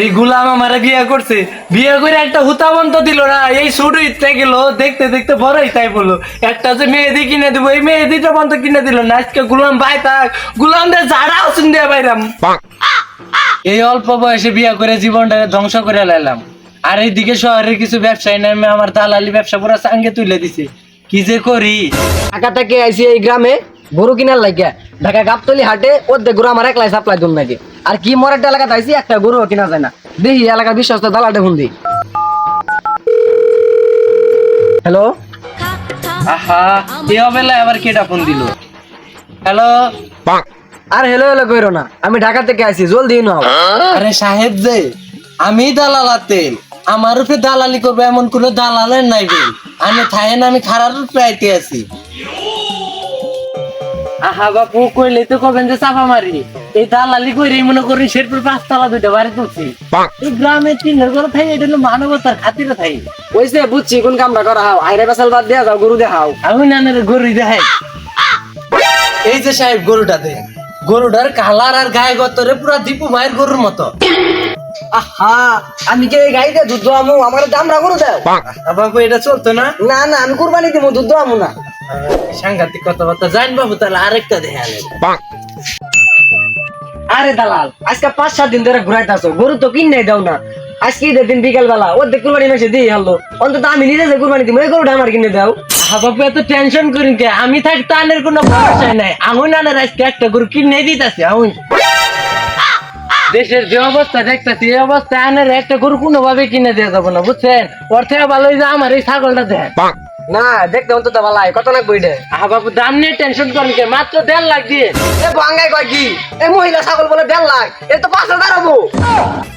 এই গুলাম আমারে বিয়ে করছে। বিয়ে করে একটা হুতাবন্ত দিল না, এই শুরু ইচ্ছা গেল, দেখতে দেখতে বড়ই তাই বলল। একটা যে মেহেদি কিনে দিব, এই মেহেদিটা বন্ধ কিনে দিল না, আজকে গুলাম ভাই থাক গুলাম শুন দিয়ে বাইরাম। এই অল্প বয়সে বিয়ে করে জীবনটা ধ্বংস করে লাইলাম। আর এইদিকে শহরের কিছু ব্যবসায়ী নামে আমার দালালি ব্যবসা পুরো সাঙ্গে তুলে দিছে। কি যে করি? ঢাকা থেকে আইসি এই গ্রামে, গরু কিনার লাগিয়া। ঢাকা গাবতলি হাটে ওদের গরু আমার একলাই সাপ্লাই দুন নাকি। আর কি মরাটা এলাকাতে আইসি একটা গরু কিনা যায় না। দেখি এলাকার বিশ্বস্ত দালাটে হুন্দি হ্যালো আহা এ অবেলায় আবার কেটা ফোন দিল? হ্যালো আর হেলো হেলো কইরো না আমি ঢাকা থেকে আইসি জলদি নাও। আরে সাহেব যে আমি দালাল আতেন আমার উপরে দালালি করবে এমন কোন দালালের নাই বে আমি থাকেন আমি খারাপ রূপে আইতে আছি। আহা বাপু কইলে তো কবেন যে চাপা মারি। এই দালালি কইরে মনে করি শেরপুর পাঁচতলা দুইটা বাড়ি তুলছি। এই গ্রামে তিন ঘর থাই এটা হলো মানবতার খাতিরে থাই। ওইসে বুঝছি কোন কামটা করা হাও? আইরে বেসাল বাদ দিয়া যাও গরু দেখাও। আমি নানের গরু দেখাই। এই যে সাহেব গরুটা দে। গরুটার কালার আর গায়ে গতরে পুরা দীপু মায়ের গরুর মতো। আহা আমি কে এই গাইতে দুধ দোয়ামু? আমার দাম রাখো দাও। বাবু এটা চলতো না? না না আমি কুরবানি দিব দুধ দোয়ামু না। সাংঘাতিক কথাবার্তা জান বাবু, তাহলে আরেকটা দেখা আরে দালাল, আজকে পাঁচ, সাত দিন ধরে ঘুরাইতেছো, গরু তো কিনে দাও না। আজকে ঈদের দিন বিকাল বেলা দেখ কুরবানি মাসে দিয়ে অন্তত আমি নিজে যে কুরবানি আমার কিনে দাও। বাবু এত টেনশন করিন কে? আমি থাকি তানের কোনো ভরসা নাই। আমি আজকে একটা গরু কিনে দিতেছি আমি দেশের যে অবস্থা দেখতেছি, এই অবস্থায় আনের একটা গরু কোনো ভাবে কিনে দিয়ে যাব না, বুঝছেন? ওর থেকে ভালো যে আমার এই ছাগলটা দেখ। না দেখতে অন্তত ভালাই কত না বইটে আহা বাবু দাম নিয়ে টেনশন করেন কে মাত্র দেড় লাখ দিয়ে। এ বাঙ্গাই কয় কি? এ মহিলা ছাগল বলে দেড় লাখ এ তো পাঁচ হাজার হব।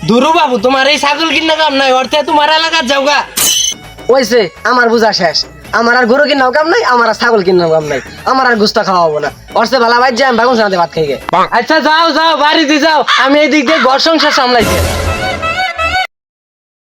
দুরু বাবু তোমার এই ছাগল কিনে কাম নাই ওর থেকে তোমার এলাকার যাওগা। ওইসে আমার বুঝা শেষ। আমার আর গরু কিনাও কাম নাই আমার আর ছাগল কিনাও কাম নাই। আমার আর গুস্তা খাওয়াবো না। অর্থে ভালা ভাই যাই আমি বাগুন সামনে ভাত খাই আচ্ছা যাও যাও বাড়িতে যাও। আমি এই দিক দিয়ে ঘর সংসার সামলাইছি